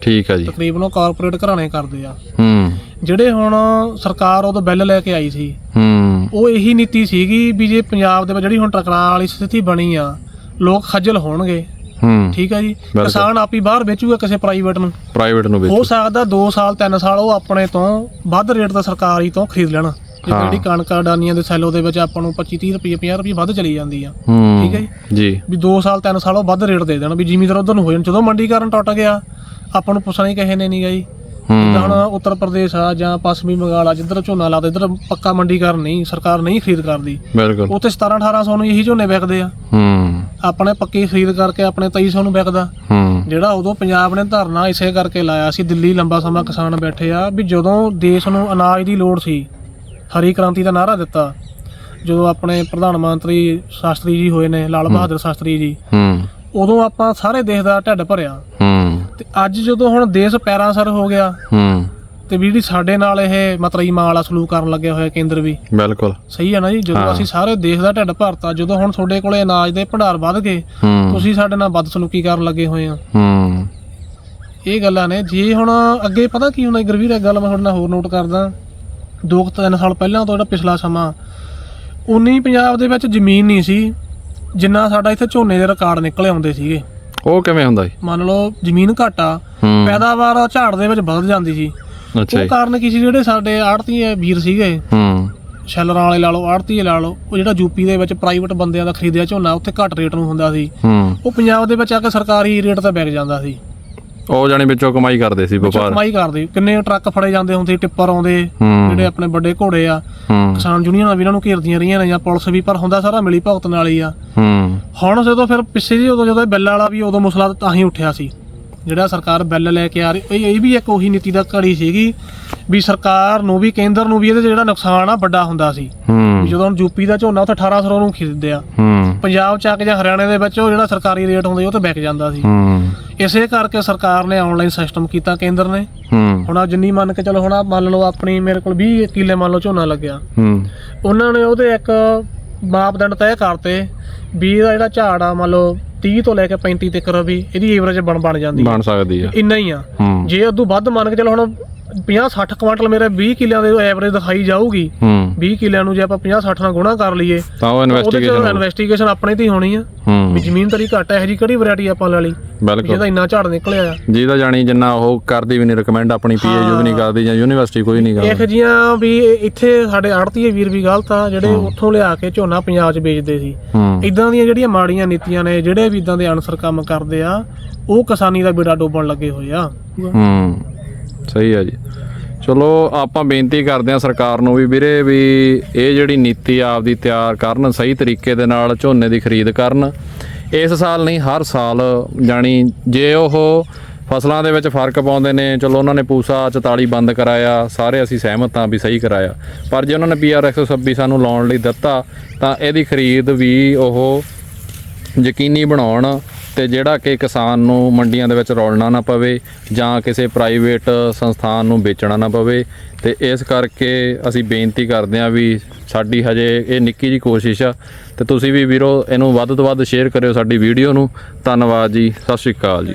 ਠੀਕ ਹੈ ਜੀ। ਤਕਰੀਬਨ ਉਹ ਕਾਰਪੋਰੇਟ ਘਰਾਣੇ ਕਰਦੇ ਆ। ਹੂੰ। ਜਿਹੜੇ ਹੁਣ ਸਰਕਾਰ ਉਦੋਂ ਬਿੱਲ ਲੈ ਕੇ ਆਈ ਸੀ ਹੂੰ। ਉਹ ਇਹੀ ਨੀਤੀ ਸੀਗੀ ਵੀ ਜੇ ਪੰਜਾਬ ਦੇ ਵਿੱਚ ਜਿਹੜੀ ਹੁਣ ਟਕਰਾਅ ਵਾਲੀ ਸਥਿਤੀ ਬਣੀ ਆ ਲੋਕ ਖੱਜਲ ਹੋਣਗੇ। ਹੂੰ। ਠੀਕ ਆ ਜੀ? ਕਿਸਾਨ ਆਪ ਹੀ ਬਾਹਰ ਵੇਚੂਗਾ ਕਿਸੇ ਪ੍ਰਾਈਵੇਟ ਨੂੰ। ਪ੍ਰਾਈਵੇਟ ਨੂੰ ਹੋ ਵੇਚ ਸਕਦਾ 2 ਸਾਲ 3 ਸਾਲ ਉਹ ਆਪਣੇ ਤੋਂ ਵੱਧ ਰੇਟ ਦਾ ਸਰਕਾਰੀ ਤੋਂ ਖਰੀਦ ਲੈਣ। ਹਾਂ। ਜਿਹੜੀ ਕਣਕ ਅਡਾਨੀਆਂ ਦੇ ਸੈਲੋ ਦੇ ਵਿੱਚ ਆਪਾਂ ਨੂੰ 25 30 ਰੁਪਏ 50 ਰੁਪਏ ਵੱਧ ਚਲੀ ਜਾਂਦੀ ਆ। ਹੂੰ। ਠੀਕ ਹੈ ਜੀ? ਜੀ। ਵੀ 2 ਸਾਲ 3 ਸਾਲ ਉਹ ਵੱਧ ਰੇਟ ਦੇ ਦੇਣ ਵੀ ਜ਼ਿਮੀਦਾਰ ਉਧਰ ਨੂੰ ਹੋ ਜਾਣ। ਜਦੋਂ ਮੰਡੀਕਰਨ ਟੁੱਟ ਗਿਆ ਆਪਾਂ ਨੂੰ ਪੁੱਛਣਾ ਹੀ ਕਿਸੇ ਨੇ ਨਹੀਂ ਗਈ ਜਿੱਦਾਂ ਹੁਣ ਉੱਤਰ ਪ੍ਰਦੇਸ਼ ਆ ਜਾਂ ਪੱਛਮੀ ਬੰਗਾਲ ਆ ਜਿੱਧਰ ਝੋਨਾ ਲਾਦੇ ਇੱਧਰ ਪੱਕਾ ਮੰਡੀਕਰਨ ਨਹੀਂ ਸਰਕਾਰ ਨਹੀਂ ਖਰੀਦ ਕਰਦੀ। ਬਿਲਕੁਲ। ਉੱਥੇ 17 1800 ਨੂੰ ਇਹੀ ਝੋਨੇ ਵਿਕਦੇ ਆ। ਹੂੰ। ਆਪਣੇ ਪੱਕੀ ਖਰੀਦ ਕਰਕੇ ਆਪਣੇ 2300 ਨੂੰ ਵਿਕਦਾ। ਹੂੰ। ਜਿਹੜਾ ਉਦੋਂ ਪੰਜਾਬ ਨੇ ਧਰਨਾ ਇਸੇ ਕਰਕੇ ਲਾਇਆ ਸੀ ਦਿੱਲੀ ਲੰਬਾ ਸਮਾਂ ਕਿਸਾਨ ਬੈਠੇ ਆ ਵੀ ਜਦੋਂ ਦੇਸ਼ ਨੂੰ ਅਨਾਜ ਦੀ ਲੋੜ ਸੀ ਹਰੀ ਕ੍ਰਾਂਤੀ ਦਾ ਨਾਰਾ ਦਿੱਤਾ ਜਦੋਂ ਆਪਣੇ ਪ੍ਰਧਾਨ ਮੰਤਰੀ ਸ਼ਾਸਤਰੀ ਜੀ ਹੋਏ ਨੇ ਲਾਲ ਬਹਾਦਰ ਸ਼ਾਸਤਰੀ ਜੀ ਹੂੰ। ਉਦੋਂ ਆਪਾਂ ਸਾਰੇ ਦੇਸ਼ ਦਾ ਢਿੱਡ ਭਰਿਆ। ਹੂੰ। ਤੇ ਅੱਜ ਜਦੋਂ ਹੁਣ ਦੇਸ਼ ਪੈਰਾਂ ਸਰ ਹੋ ਗਿਆ ਹੂੰ। ਤੇ ਵੀ ਜਿਹੜੀ ਸਾਡੇ ਨਾਲ ਇਹ ਮਤਰਈ ਮਾਂ ਵਾਲਾ ਸਲੂਕ ਕਰਨ ਲੱਗਿਆ ਹੋਇਆ ਕੇਂਦਰ ਵੀ। ਬਿਲਕੁਲ। ਸਹੀ ਹੈ ਨਾ ਜੀ? ਜਦੋਂ ਅਸੀਂ ਸਾਰੇ ਦੇਸ਼ ਦਾ ਢਿੱਡ ਭਰਤਾ ਜਦੋਂ ਹੁਣ ਤੁਹਾਡੇ ਕੋਲੇ ਅਨਾਜ ਦੇ ਭੰਡਾਰ ਵੱਧ ਗਏ ਹੂੰ। ਤੁਸੀਂ ਸਾਡੇ ਨਾਲ ਬਦਸਲੂਕੀ ਕਰਨ ਲੱਗੇ ਹੋਏ ਆ। ਹੂੰ। ਇਹ ਗੱਲਾਂ ਨੇ ਜੇ ਹੁਣ ਅੱਗੇ ਪਤਾ ਕੀ ਹੁੰਦਾ ਗੁਰਵੀਰ ਇਹ ਗੱਲ ਮੈਂ ਤੁਹਾਡੇ ਨਾਲ ਹੋਰ ਨੋਟ ਕਰਦਾ। ਦੋ ਕੁ ਤਿੰਨ ਸਾਲ ਪਹਿਲਾਂ ਤੋਂ ਜਿਹੜਾ ਪਿਛਲਾ ਸਮਾਂ ਉਨੀ ਪੰਜਾਬ ਦੇ ਵਿੱਚ ਜ਼ਮੀਨ ਨਹੀਂ ਸੀ ਜਿੰਨਾ ਸਾਡਾ ਇੱਥੇ ਝੋਨੇ ਦੇ ਰਿਕਾਰਡ ਨਿਕਲੇ ਆਉਂਦੇ ਸੀਗੇ। ਉਹ ਕਿਵੇਂ ਹੁੰਦਾ ਜੀ ਮੰਨ ਲਓ ਜ਼ਮੀਨ ਘਾਟਾ ਪੈਦਾਵਾਰ ਝਾੜ ਦੇ ਵਿੱਚ ਵੱਧ ਜਾਂਦੀ ਸੀ। ਅੱਛਾ ਉਹ ਕਾਰਨ ਕੀ ਸੀ? ਜਿਹੜੇ ਸਾਡੇ ਆੜਤੀ ਵੀਰ ਸੀਗੇ ਹੂੰ। ਸ਼ੈਲਰਾਂ ਵਾਲੇ ਲਾ ਲਓ ਆੜਤੀ ਲਾ ਲਓ ਉਹ ਜਿਹੜਾ ਯੂਪੀ ਦੇ ਵਿੱਚ ਪ੍ਰਾਈਵੇਟ ਬੰਦਿਆਂ ਦਾ ਖਰੀਦਿਆ ਝੋਨਾ ਉੱਥੇ ਘੱਟ ਰੇਟ ਨੂੰ ਹੁੰਦਾ ਸੀ। ਹੂੰ। ਉਹ ਪੰਜਾਬ ਦੇ ਵਿੱਚ ਆ ਕੇ ਸਰਕਾਰੀ ਰੇਟ ਤੇ ਵਿਕ ਜਾਂਦਾ ਸੀ। ਉਹ ਜਾਨੀ ਵਿੱਚੋਂ ਕਮਾਈ ਕਰਦੇ ਸੀ ਵਪਾਰ। ਕਮਾਈ ਕਰਦੇ। ਕਿੰਨੇ ਟਰੱਕ ਫੜੇ ਜਾਂਦੇ ਹੁੰਦੇ ਸੀ, ਟਿੱਪਰ ਆਉਂਦੇ ਹੂੰ। ਜਿਹੜੇ ਆਪਣੇ ਵੱਡੇ ਘੋੜੇ ਆ। ਹੂੰ। ਕਿਸਾਨ ਯੂਨੀਅਨਾਂ ਵੀ ਇਹਨਾਂ ਨੂੰ ਘੇਰਦੀਆਂ ਰਹੀਆਂ ਨੇ ਜਾਂ ਪੁਲਿਸ ਵੀ ਪਰ ਹੁੰਦਾ ਸਾਰਾ ਮਿਲੀ ਭਗਤ ਨਾਲ ਹੀ ਆ। ਹੂੰ। ਹੁਣ ਜਦੋਂ ਫਿਰ ਪਿੱਛੇ ਜੀ ਉਦੋਂ ਜਦੋਂ ਇਹ ਬਿੱਲ ਵਾਲਾ ਵੀ ਉਦੋਂ ਮਸਲਾ ਤਾਂ ਹੀ ਉੱਠਿਆ ਸੀ। ਜਿਹੜਾ ਸਰਕਾਰ ਬਿੱਲ ਲੈ ਕੇ ਆ ਰਹੀ ਇਹ ਇਹ ਵੀ ਇੱਕ ਉਹੀ ਨੀਤੀ ਦਾ ਘੜੀ ਸੀਗੀ ਵੀ ਸਰਕਾਰ ਨੂੰ ਵੀ ਕੇਂਦਰ ਨੂੰ ਵੀ ਇਹਦੇ ਜਿਹੜਾ ਨੁਕਸਾਨ ਆ ਵੱਡਾ ਹੁੰਦਾ ਸੀ। ਜਦੋਂ ਹੁਣ ਯੂਪੀ ਦਾ ਝੋਨਾ ਉੱਥੇ 1800 ਨੂੰ ਖਰੀਦਦੇ ਆ ਪੰਜਾਬ ਚ ਆ ਕੇ ਜਾਂ ਹਰਿਆਣੇ ਦੇ ਵਿੱਚ ਉਹ ਜਿਹੜਾ ਸਰਕਾਰੀ ਰੇਟ ਹੁੰਦਾ ਉਹ ਤੇ ਵਿਕ ਜਾਂਦਾ ਸੀ। ਇਸੇ ਕਰਕੇ ਸਰਕਾਰ ਨੇ ਆਨਲਾਈਨ ਸਿਸਟਮ ਕੀਤਾ ਕੇਂਦਰ ਨੇ। ਹੁਣ ਆ ਜਿੰਨੀ ਮੰਨ ਕੇ ਚਲੋ ਹੁਣ ਆਹ ਮੰਨ ਲਓ ਆਪਣੀ ਮੇਰੇ ਕੋਲ 20 ਕਿੱਲੇ ਮੰਨ ਲਓ ਝੋਨਾ ਲੱਗਿਆ। ਉਹਨਾਂ ਨੇ ਉਹਦੇ ਇੱਕ ਮਾਪਦੰਡ ਤੈਅ ਕਰਤੇ ਵੀ ਇਹਦਾ ਜਿਹੜਾ ਝਾੜ ਆ ਮੰਨ ਲਓ 30 ਤੋਂ ਲੈ ਕੇ 35 ਤੱਕ ਵੀ ਇਹਦੀ ਐਵਰੇਜ ਬਣ ਬਣ ਜਾਂਦੀ ਹੈ। ਬਣ ਸਕਦੀ ਆ ਇੰਨਾ ਹੀ ਆ। ਹੂੰ। ਜੇ ਉਦੋਂ ਵੱਧ ਮੰਨ ਕੇ ਚਲੋ ਹੁਣ 50 60 ਕੁਆਂਟਲ ਮੇਰੇ 20 ਕਿੱਲਿਆਂ ਦੇ ਐਵਰੇਜ ਦਿਖਾਈ ਜਾਊਗੀ। ਹੂੰ। 20 ਕਿੱਲਿਆਂ ਨੂੰ ਜੇ ਆਪਾਂ 50 60 ਨਾਲ ਗੁਣਾ ਕਰ ਲਈਏ ਤਾਂ ਉਹ ਇਨਵੈਸਟੀਗੇਸ਼ਨ ਇਨਵੈਸਟੀਗੇਸ਼ਨ ਆਪਣੇ ਤੇ ਹੀ ਹੋਣੀ ਆ। ਵੀ ਹੂੰ ਜ਼ਮੀਨ ਤੇਰੀ ਘੱਟ ਹੈ ਜੀ ਕਿਹੜੀ ਵੈਰਾਈਟੀ ਆਪਾਂ ਲੈ ਲਈ? ਬਿਲਕੁਲ। ਜਿਹਦਾ ਇੰਨਾ ਝਾੜ ਨਿਕਲਿਆ ਆ। ਜਿਹਦਾ ਜਾਣੀ ਜਿੰਨਾ ਉਹ ਕਰਦੀ ਵੀ ਨਹੀਂ ਰეკਮੈਂਡ ਆਪਣੀ ਪੀਏਯੂ ਵੀ ਨਹੀਂ ਕਰਦੀ ਜਾਂ ਯੂਨੀਵਰਸਿਟੀ ਕੋਈ ਨਹੀਂ ਇਹ ਕਰਦੀ। ਜੀਆਂ ਵੀ ਇੱਥੇ ਸਾਡੇ ਆੜਤੀਏ ਵੀਰ ਵੀ ਗਲਤ ਆ ਜਿਹੜੇ ਉੱਥੋਂ ਲਿਆ ਕੇ ਝੋਨਾ ਪੰਜਾਬ 'ਚ ਵੇਚਦੇ ਸੀ। ਇਦਾਂ ਦੀਆਂ ਜਿਹੜੀਆਂ ਮਾੜੀਆਂ ਨੀਤੀਆਂ ਨੇ ਜਿਹੜੇ ਵੀ ਇਦਾਂ ਦੇ ਅਨਸਰ ਕੰਮ ਕਰਦੇ ਆ ਉਹ ਕਿਸਾਨੀ ਦਾ ਬੇੜਾ ਡੋਬਣ ਲੱਗੇ ਹੋਏ ਆ। ਹੂੰ। ਸਹੀ ਆ ਜੀ। ਚਲੋ, ਆਪਾਂ ਬੇਨਤੀ ਕਰਦੇ ਹਾਂ ਸਰਕਾਰ ਨੂੰ ਵੀ ਵੀਰੇ ਵੀ ਇਹ ਜਿਹੜੀ ਨੀਤੀ ਆਪਦੀ ਤਿਆਰ ਕਰਨ, ਸਹੀ ਤਰੀਕੇ ਦੇ ਨਾਲ ਝੋਨੇ ਦੀ ਖਰੀਦ ਕਰਨ। ਇਸ ਸਾਲ ਨਹੀਂ, ਹਰ ਸਾਲ ਜਾਣੀ ਜੇ ਉਹ ਫਸਲਾਂ ਦੇ ਵਿੱਚ ਫ਼ਰਕ ਪਾਉਂਦੇ ਨੇ, ਚਲੋ ਉਹਨਾਂ ਨੇ ਪੂਸਾ 44 ਬੰਦ ਕਰਾਇਆ, ਸਾਰੇ ਅਸੀਂ ਸਹਿਮਤ ਹਾਂ ਵੀ ਸਹੀ ਕਰਾਇਆ। ਪਰ ਜੇ ਉਹਨਾਂ ਨੇ ਪੀਆਰ 126 ਸਾਨੂੰ ਲਾਉਣ ਲਈ ਦਿੱਤਾ, ਤਾਂ ਇਹਦੀ ਖਰੀਦ ਵੀ ਉਹ ਯਕੀਨੀ ਬਣਾਉਣ ਤੇ ਜਿਹੜਾ ਕਿ ਕਿਸਾਨ ਨੂੰ ਮੰਡੀਆਂ ਦੇ ਵਿੱਚ ਰੋਲਣਾ ਨਾ ਪਵੇ ਜਾਂ ਕਿਸੇ ਪ੍ਰਾਈਵੇਟ ਸੰਸਥਾਨ ਨੂੰ ਵੇਚਣਾ ਨਾ ਪਵੇ, ਤੇ ਇਸ ਕਰਕੇ ਅਸੀਂ ਬੇਨਤੀ ਕਰਦੇ ਹਾਂ ਵੀ ਸਾਡੀ ਹਜੇ ਇਹ ਨਿੱਕੀ ਜੀ ਕੋਸ਼ਿਸ਼ ਆ। ਤੇ ਤੁਸੀਂ ਵੀ ਵੀਰੋ, ਇਹਨੂੰ ਵੱਧ ਤੋਂ ਵੱਧ ਸ਼ੇਅਰ ਕਰਿਓ ਸਾਡੀ ਵੀਡੀਓ ਨੂੰ। ਧੰਨਵਾਦ ਜੀ, ਸਤਿ ਸ਼੍ਰੀ ਅਕਾਲ ਜੀ।